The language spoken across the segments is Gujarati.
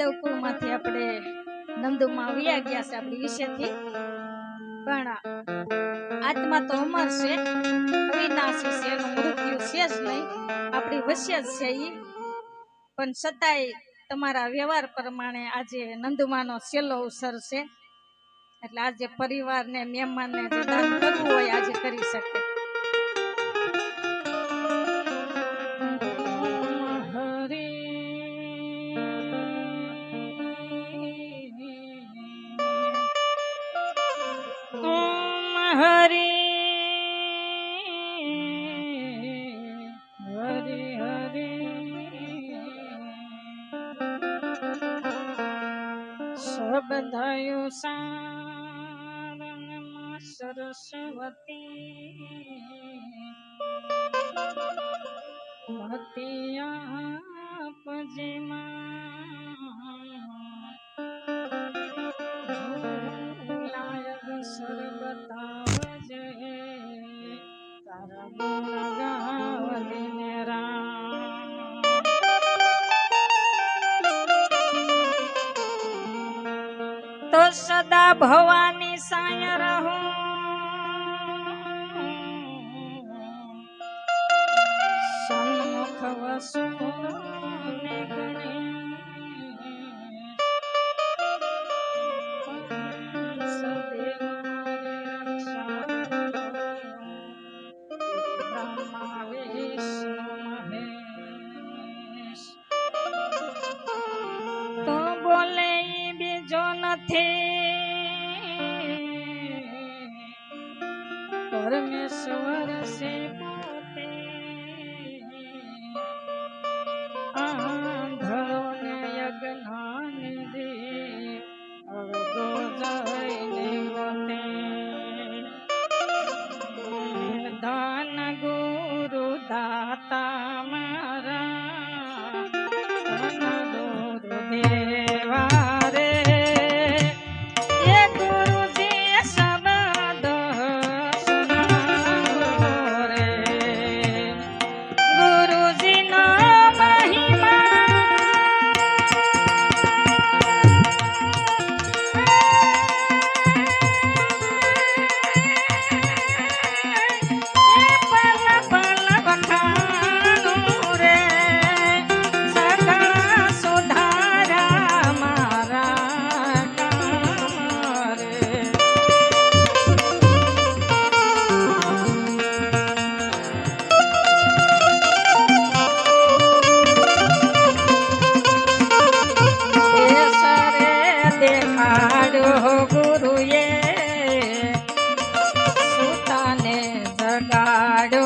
યાદવકુળમાંથી આપણે નંદુમાં આવ્યા ગયા છે આપણી વિશેથી. પણ આત્મા તો અમર છે. અવિનાશી છે, એનું મૃત્યુ છે જ નહીં. આપણી વશ્ય જ છે ઈ. પણ છતાંય તમારા વ્યવહાર પ્રમાણે આજે નંદુમાનો છેલ્લો અવસર છે. એટલે આજે પરિવારને, મહેમાનને જે દાન કરવું હોય, આજે કરી શકે. hari hari hari sab dhayu saraswati mati jima સદા ભવાની સાય રહું. સન્મુખ વસુ ને નથી પરમેશ્વર સે પોતે. આંધળોને ಮಾಡೋ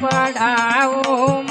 પડાવો